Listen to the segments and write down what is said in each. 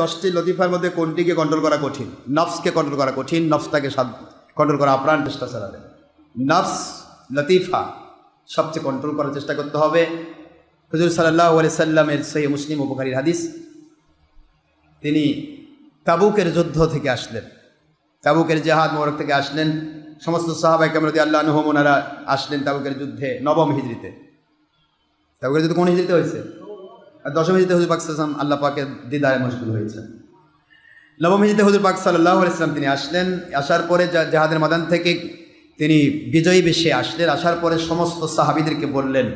দশটি লতিফার মধ্যে কোনটিকে কন্ট্রোল করা কঠিন? নফসকে কন্ট্রোল করা কঠিন, নফসটাকে কন্ট্রোল করা আপ্রাণ চেষ্টা চালাবে নফস, লতিফা সবচেয়ে কন্ট্রোল করার চেষ্টা করতে হবে। হুজুর সাল্লাহ আলি সাল্লামের সহি মুসলিম উপকারীর হাদিস। তিনি তাবুকের যুদ্ধ থেকে আসলেন। তাবুকের জাহাদ মোরক থেকে আসলেন। সমস্ত সাহাবাই কামরদি আল্লাহ নহমনারা আসলেন তাবুকের যুদ্ধে নবম হিজড়িতে তাবুকের যুদ্ধ কোন হিজড়িতে হয়েছে? দশম হিজড়িতে হুজুর পাক সাল্লাম আল্লাহ পাকের দিদারে মশগুল হয়েছেন নবম হিজড়িতে হুজুর পাক সাল্লাহ ইসলাম তিনি আসলেন, আসার পরে জাহাদের ময়দান থেকে তিনি বিজয়ী বেশে আসলেন, আসার পরে সমস্ত সাহাবিদেরকে বললেন,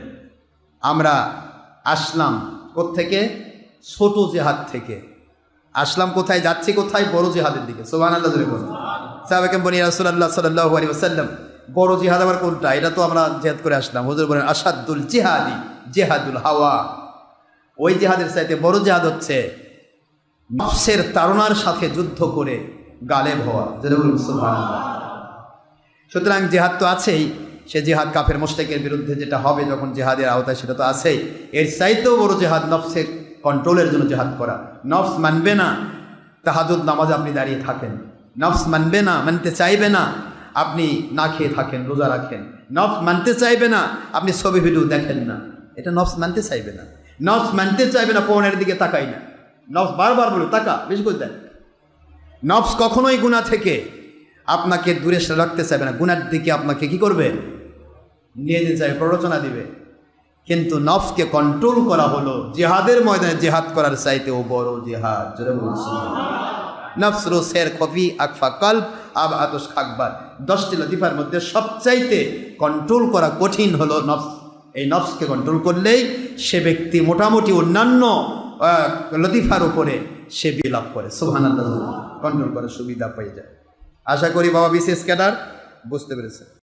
আমরা আসলাম থেকে ছোট জেহাদ থেকে। আসলাম কোথায়? যাচ্ছি কোথায়? বড় জেহাদের দিকে। সোহান আল্লাহ বলুন। সাহাবাকে বলি রাসুল্লাহ সাল্লাহ আলী ওসাল্লাম বড় জিহাদ আবার কোনটা? এটা তো আমরা জেহাদ করে আসলাম। হুজুর বলেন আসাদুল জিহাদি, জেহাদুল হাওয়া। ওই জেহাদের চাইতে বড় জেহাদ হচ্ছে নফসের তারণার সাথে যুদ্ধ করে গালেব হওয়া। সুতরাং জেহাদ তো আছেই। সে জেহাদ কাফের মোস্টেকের বিরুদ্ধে যেটা হবে যখন জেহাদের আওতায় সেটা তো আছেই। এর চাইতেও বড় জেহাদ নফসের কন্ট্রোলের জন্য জেহাদ করা। নফস মানবে না, তাহাজুদ নামাজ আপনি দাঁড়িয়ে থাকেন। নফস মানবে না, মানতে চাইবে না, আপনি না খেয়ে থাকেন, রোজা রাখেন। নফস মানতে চাইবে না, আপনি ছবি, ভিডিও দেখেন না। এটা নফস মানতে চাইবে না। নফস মানতে চাইবে না পৌনের দিকে তাকাই না। নফস বারবার বলো, তাকা, বেশি করে দেন। নফস কখনোই গুণা থেকে আপনাকে দূরে রাখতে চাইবে না। গুনার দিকে আপনাকে কি করবে? নিয়ে যেতে চাইবে, প্ররোচনা দিবে। কিন্তু নফসকে কন্ট্রোল করা হলো জেহাদের ময়দানে। জেহাদ করার চাইতে ও বড় জেহাদ। জোরে বলছি নফস রোসের খফি আকফা কল্প আব আতস খাকবার দশটি লতিফার মধ্যে সবচাইতে কন্ট্রোল করা কঠিন হলো নফস। এই নফসকে কন্ট্রোল করলেই সে ব্যক্তি মোটামুটি অন্যান্য লতিফার উপরে সে বিলাপ করে। সোহানাল্লাহ কন্ট্রোল করার সুবিধা পেয়ে যায়। আশা করি বাবা বিশেষ ক্যাডার, বুঝতে পেরেছে